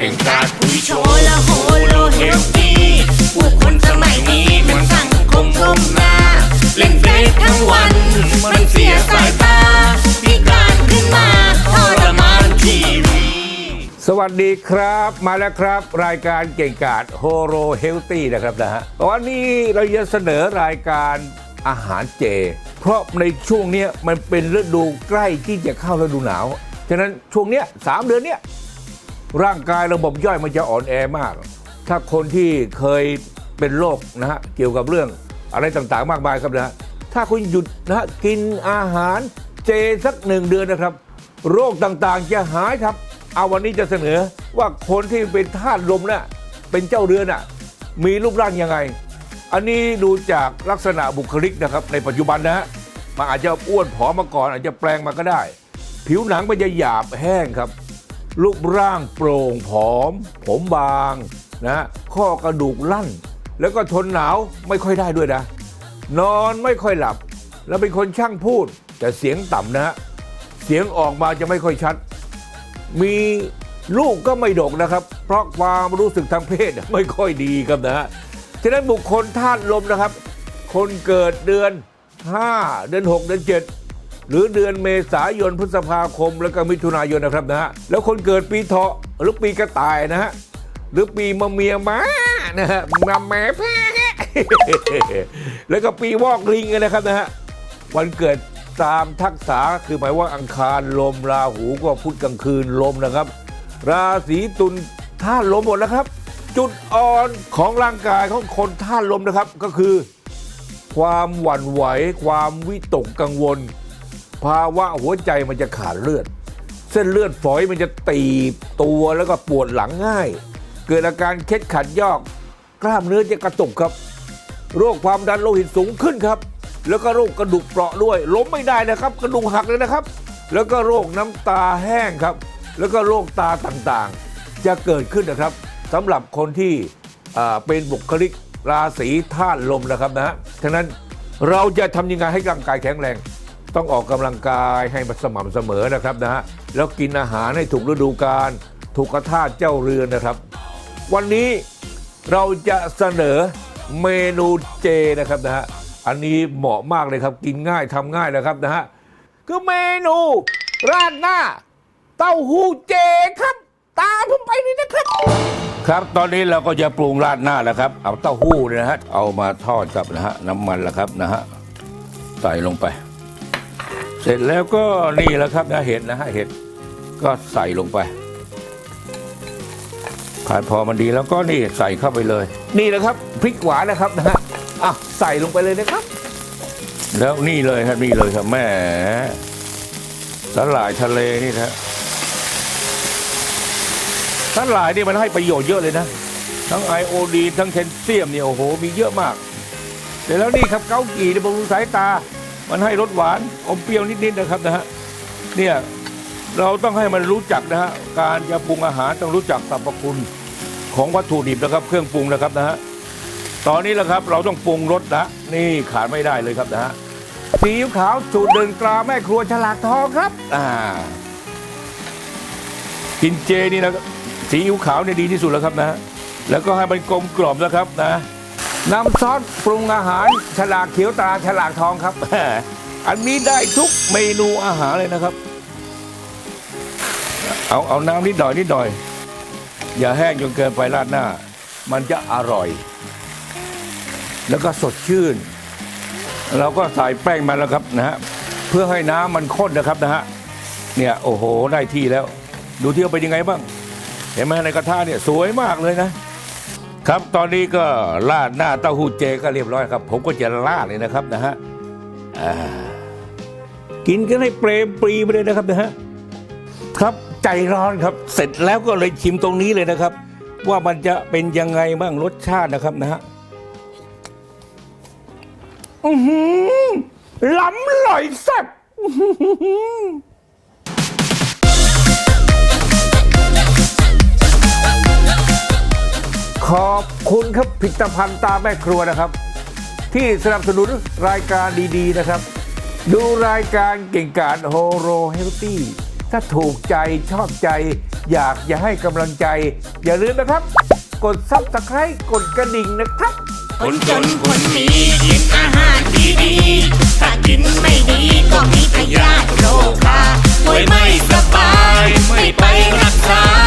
เก่งกาจคุยโชว์ละโหโลเฮลตี้ผู้คนสมัยนี้มันสั่งคมก้มหน้า เล่นเฟซทั้งวัน มันเสียสายตาพิการขึ้นมาทรมานชีวิตสวัสดีครับมาแล้วครับ รายการเก่งกาจโฮโรเฮลตี้นะครับนะฮะวันนี้เราจะเสนอรายการอาหารเจ เพราะในช่วงเนี้ยมันเป็นฤดูใกล้ที่จะเข้าฤดูหนาวฉะนั้นช่วงเนี้ยสามเดือนเนี้ย ร่างกายระบบย่อยมันจะอ่อนแอมาก ถ้าคนที่เคยเป็นโรคนะฮะเกี่ยวกับเรื่องอะไรต่างๆ มากมายครับนะฮะถ้าคุณหยุดนะฮะกินอาหารเจสักหนึ่งเดือนนะครับ โรคต่างๆจะหายครับ เอาวันนี้จะเสนอว่าคนที่เป็นธาตุลมน่ะเป็นเจ้าเรือนน่ะมีรูปร่างยังไง อันนี้ดูจากลักษณะบุคลิกนะครับ ในปัจจุบันนะฮะมันอาจจะอ้วนผอมมาก่อน อาจจะแปลงมาก็ได้ ผิวหนังมันจะหยาบแห้งครับ รูปร่างโปร่งผอม ผมบางนะข้อกระดูกลั่น แล้วก็ทนหนาวไม่ค่อยได้ด้วยนะ นอนไม่ค่อยหลับ แล้วเป็นคนช่างพูด แต่เสียงต่ำนะ เสียงออกมาจะไม่ค่อยชัด มีลูกก็ไม่ดกนะครับ เพราะความรู้สึกทางเพศไม่ค่อยดีครับนะฮะฉะนั้นบุคคลธาตุลมนะครับ คนเกิดเดือน 5 เดือน 6 เดือน 7 หรือเดือนเมษายนพฤษภาคม แล้วก็มิถุนายนนะครับนะฮะแล้วคนเกิดปีเถาะหรือปีกระต่ายนะฮะหรือปีมะเมียม้านะฮะมาแม่แพ้แล้วก็ปีวอกลิงนะครับนะฮะวันเกิดตามทักษะคือหมายว่าอังคารลมราหูก็พุธกลางคืนลมนะครับ ราศีตุลธาลมหมดแล้วครับ จุดอ่อนของร่างกายของคนธาลมนะครับก็คือ ความหวั่นไหวความวิตกกังวล ภาวะหัวใจมันจะขาดเลือด เส้นเลือดฝอยมันจะตีบตัวแล้วก็ปวดหลังง่าย เกิดอาการเคล็ดขัดยอก กล้ามเนื้อจะกระตุกครับ โรคความดันโลหิตสูงขึ้นครับ แล้วก็โรคกระดูกเปราะด้วย ล้มไม่ได้นะครับ กระดูกหักเลยนะครับ แล้วก็โรคน้ำตาแห้งครับ แล้วก็โรคตาต่างๆ จะเกิดขึ้นนะครับสำหรับคนที่เป็นบุคลิกราศีธาตุลมนะครับนะฮะฉะนั้นเราจะทำยังไงให้ร่างกายแข็งแรง ต้องออกกำลังกายให้มันสม่ำเสมอนะครับนะฮะแล้วกินอาหารให้ถูกฤดูกาลถูกกระทาเจ้าเรือนนะครับ วันนี้เราจะเสนอเมนูเจนะครับนะฮะอันนี้เหมาะมากเลยครับกินง่ายทำง่ายนะครับนะฮะคือเมนูราดหน้า เต้าหู้เจครับ ตามผมไปนี่นะครับ ครับตอนนี้เราก็จะปรุงราดหน้าแล้วครับ เอาเต้าหู้เนี่ยนะฮะเอามาทอดกับนะฮะน้ำมันแล้วครับนะฮะใส่ลงไป เสร็จแล้วก็นี่แหละครับนะเห็ดนะฮะเห็ดก็ใส่ลงไปผัดพอมันดีแล้วก็นี่ใส่เข้าไปเลย นี่แหละครับพริกหวานนะครับนะฮะอะใส่ลงไปเลยนะครับ แล้วนี่เลยครับนี่เลยครับแม่สลายทะเลนี่นะสลายนี่มันให้ประโยชน์เยอะเลยนะ ทั้งไอโอดีนทั้งแคลเซียมเนี่ยโอ้โหมีเยอะมากเสร็จแล้วนี่ครับเกากี่ในบำรุงสายตา มันให้รสหวานอมเปรี้ยวนิดๆนะครับนะฮะเนี่ยเราต้องให้มันรู้จักนะฮะการจะปรุงอาหารต้องรู้จักสรรพคุณของวัตถุดิบนะครับ เครื่องปรุงนะครับนะฮะตอนนี้แหละครับเราต้องปรุงรสนะนี่ขาดไม่ได้เลยครับนะฮะซีอิ๊วขาวสูตรเดินตราแม่ครัวฉลากทองครับอ่ากินเจนี่นะซีอิ๊วขาวเนี่ยดีที่สุดแล้วครับนะแล้วก็ให้มันกลมกล่อมนะครับนะ น้ำซอสปรุงอาหารฉลากเขียวตราฉลากทองครับ อันนี้ได้ทุกเมนูอาหารเลยนะครับ เอาเอาน้ำนิดหน่อยนิดหน่อย อย่าแห้งจนเกินไปราดหน้า มันจะอร่อย แล้วก็สดชื่น เราก็ใส่แป้งมาแล้วครับนะฮะเพื่อให้น้ำมันข้นนะครับนะฮะเนี่ยโอ้โหได้ที่แล้ว ดูที่ว่าเป็นยังไงบ้าง เห็นไหมในกระทะเนี่ยสวยมากเลยนะ ครับตอนนี้ก็ราดหน้าเต้าหู้เจก็เรียบร้อยครับ ผมก็จะราดเลยนะครับนะฮะอ่ากินกันให้เปรมปรีไปเลยนะครับนะฮะครับใจร้อนครับ เสร็จแล้วก็เลยชิมตรงนี้เลยนะครับ ว่ามันจะเป็นยังไงบ้างรสชาตินะครับนะฮะอือหือล้ำลอยแซ่บ ขอบคุณครับผลิตภัณฑ์ตาแม่ครัวนะครับ ที่สนับสนุนรายการดีๆนะครับ ดูรายการเก่งกาจโฮโรเฮลตี้ถ้าถูกใจชอบใจ อยากจะให้กำลังใจ อย่าลืมนะครับ กดซับสไครต์กดกระดิ่งนะครับ คนจนคนมีกินอาหารดีๆถ้ากินไม่ดีก็มีพยาธิโรคาป่วยไม่สบาย ไม่ไปรักษา